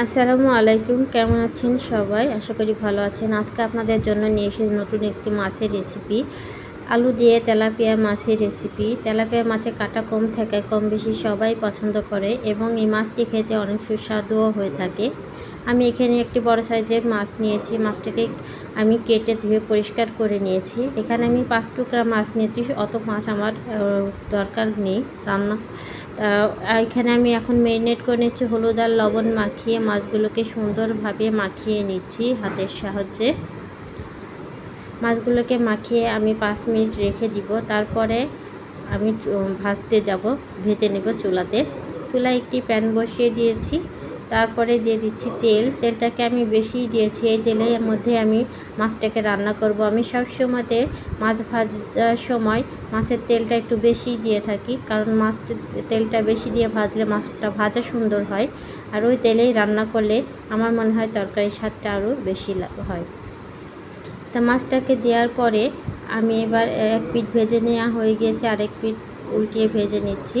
আসসালামু আলাইকুম, কেমন আছেন সবাই? আশা করি ভালো আছেন। আজকে আপনাদের জন্য নিয়ে এসে নতুন একটি মাছের রেসিপি আলু দিয়ে তেলাপিয়া মাছের রেসিপি তেলাপিয়া মাছে কাটা কম থাকে, কম বেশি সবাই পছন্দ করে এবং এই মাছটি খেতে অনেক সুস্বাদুও হয়ে থাকে। আমি এখানে একটি বড় সাইজের মাছ নিয়েছি। মাছটাকে আমি কেটে ধুয়ে পরিষ্কার করে নিয়েছি। এখানে আমি পাঁচ টুকরা মাছ নিয়েছি, অত মাছ আমার দরকার নেই রান্না। তা, এখানে আমি এখন মেরিনেট করে নিচ্ছি হলুদ আর লবণ মাখিয়ে মাছগুলোকে সুন্দরভাবে মাখিয়ে নিচ্ছি হাতের সাহায্যে। মাছগুলোকে মাখিয়ে আমি পাঁচ মিনিট রেখে দিব। তারপরে আমি ভাজতে যাব, ভেজে নেব চুলাতে। চুলায় একটি প্যান বসিয়ে দিয়েছি। তারপরে দিয়ে দিচ্ছি তেল। তেলটাকে আমি বেশি দিয়েছি। এই তেলের মধ্যে আমি মাছটাকে রান্না করব। আমি সব সময়তে মাছ ভাজার সময় মাছের তেলটা একটু বেশি দিয়ে থাকি। কারণ মাছ তেলটা বেশি দিয়ে ভাজলে মাছটা ভাজা সুন্দর হয়। আর ওই তেলেই রান্না করলে আমার মনে হয় তরকারি স্বাদটা আরও বেশি হয়। তা মাছটাকে দেওয়ার পরে আমি এবার এক পিঠ ভেজে নেওয়া হয়ে গিয়েছে, আরেক পিঠ উল্টিয়ে ভেজে নিচ্ছি।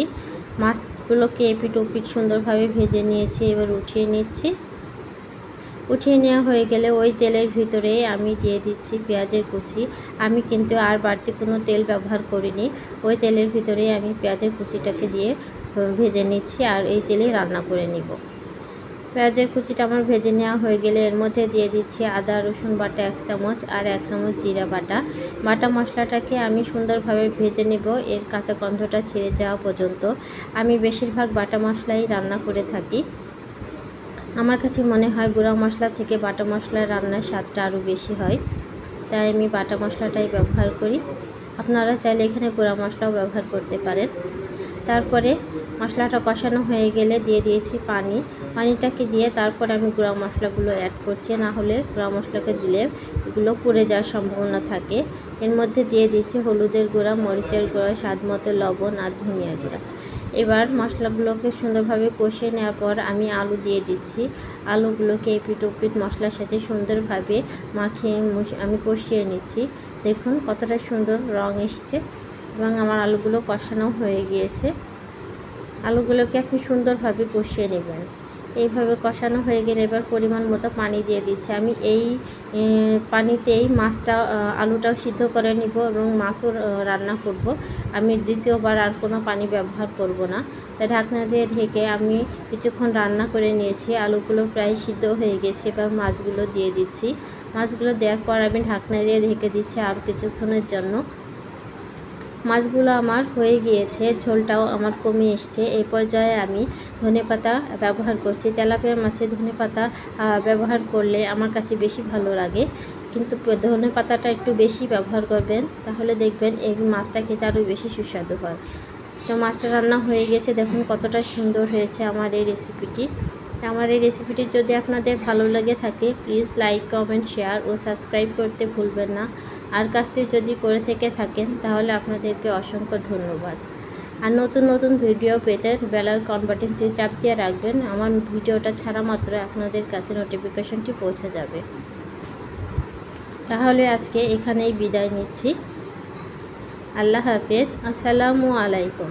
মাছগুলোকে এপিট ওপিট সুন্দরভাবে ভেজে নিয়েছি, এবার উঠিয়ে নিচ্ছি। উঠিয়ে নেওয়া হয়ে গেলে ওই তেলের ভিতরে আমি দিয়ে দিচ্ছি পেঁয়াজের কুচি। আমি কিন্তু আর বাড়তি কোনো তেল ব্যবহার করিনি, ওই তেলের ভিতরে আমি পেঁয়াজের কুচিটাকে দিয়ে ভেজে নিচ্ছি আর এই তেলেই রান্না করে নিব। পেঁয়াজের কুচিটা আমার ভেজে নেওয়া হয়ে গেলে এর মধ্যে দিয়ে দিচ্ছি আদা, রসুন বাটা, এক চামচ, আর এক চামচ জিরা বাটা। বাটা মশলাটাকে আমি সুন্দরভাবে ভেজে নেব, এর কাঁচা গন্ধটা ছেড়ে যাওয়া পর্যন্ত। আমি বেশিরভাগ বাটা মশলাই রান্না করে থাকি। আমার কাছে মনে হয় গুঁড়া মশলা থেকে বাটা মশলার রান্নার স্বাদটা আরও বেশি হয়, তাই আমি বাটা মশলাটাই ব্যবহার করি। আপনারা চাইলে এখানে গুঁড়া মশলাও ব্যবহার করতে পারেন। তারপরে মশলাটা কষানো হয়ে গেলে দিয়ে দিয়েছি পানি। পানিটাকে দিয়ে তারপর আমি গুঁড়া মশলাগুলো অ্যাড করছি, না হলে গুঁড়া মশলাকে দিলে এগুলো পুড়ে যাওয়ার সম্ভাবনা থাকে। এর মধ্যে দিয়ে দিচ্ছি হলুদের গুঁড়া, মরিচের গুঁড়া, স্বাদ মতো লবণ আর ধনিয়ার গুঁড়া। এবার মশলাগুলোকে সুন্দরভাবে কষিয়ে নেওয়ার পর আমি আলু দিয়ে দিচ্ছি। আলুগুলোকে এপিট ওপিট মশলার সাথে সুন্দরভাবে মাখিয়ে আমি কষিয়ে নিচ্ছি। দেখুন কতটা সুন্দর রং এসছে। এবং আমার আলুগুলো কষানো হয়ে গিয়েছে। আলুগুলোকে আপনি সুন্দরভাবে কষিয়ে নেবেন। এইভাবে কষানো হয়ে গেলে এবার পরিমাণ মতো পানি দিয়ে দিচ্ছি। আমি এই পানিতেই মাছটা আলুটাও সিদ্ধ করে নিব এবং মাছও রান্না করব। আমি দ্বিতীয়বার আর কোনো পানি ব্যবহার করব না। তাই ঢাকনা দিয়ে ঢেকে আমি কিছুক্ষণ রান্না করে নিয়েছি। আলুগুলো প্রায় সিদ্ধ হয়ে গেছে। এবার মাছগুলো দিয়ে দিচ্ছি। মাছগুলো দেওয়ার পর আমি ঢাকনা দিয়ে ঢেকে দিচ্ছি আর কিছুক্ষণের জন্য। মাছগুলো আমার হয়ে গিয়েছে, ঝোলটাও আমার কমে এসছে। এই পর্যায়ে আমি ধনে পাতা ব্যবহার করছি। তেলাপিয়া মাছে ধনে পাতা ব্যবহার করলে আমার কাছে বেশি ভালো লাগে। কিন্তু ধনে পাতাটা একটু বেশি ব্যবহার করবেন, তাহলে দেখবেন এই মাছটা খেতে আরও বেশি সুস্বাদু হয়। তো মাছটা রান্না হয়ে গেছে। দেখুন কতটা সুন্দর হয়েছে আমার এই রেসিপিটি। আমার এই রেসিপিটি যদি আপনাদের ভালো লেগে থাকে, প্লিজ লাইক, কমেন্ট, শেয়ার ও সাবস্ক্রাইব করতে ভুলবেন না। আর কাজটি যদি করে থেকে থাকেন, তাহলে আপনাদেরকে অসংখ্য ধন্যবাদ। আর নতুন নতুন ভিডিও পেতে বেলার কনভার্টিংটি চাপ দিয়ে রাখবেন। আমার ভিডিওটা ছাড়া মাত্র আপনাদের কাছে নোটিফিকেশনটি পৌঁছে যাবে। তাহলে আজকে এখানেই বিদায় নিচ্ছি। আল্লাহ হাফেজ। আসসালামু আলাইকুম।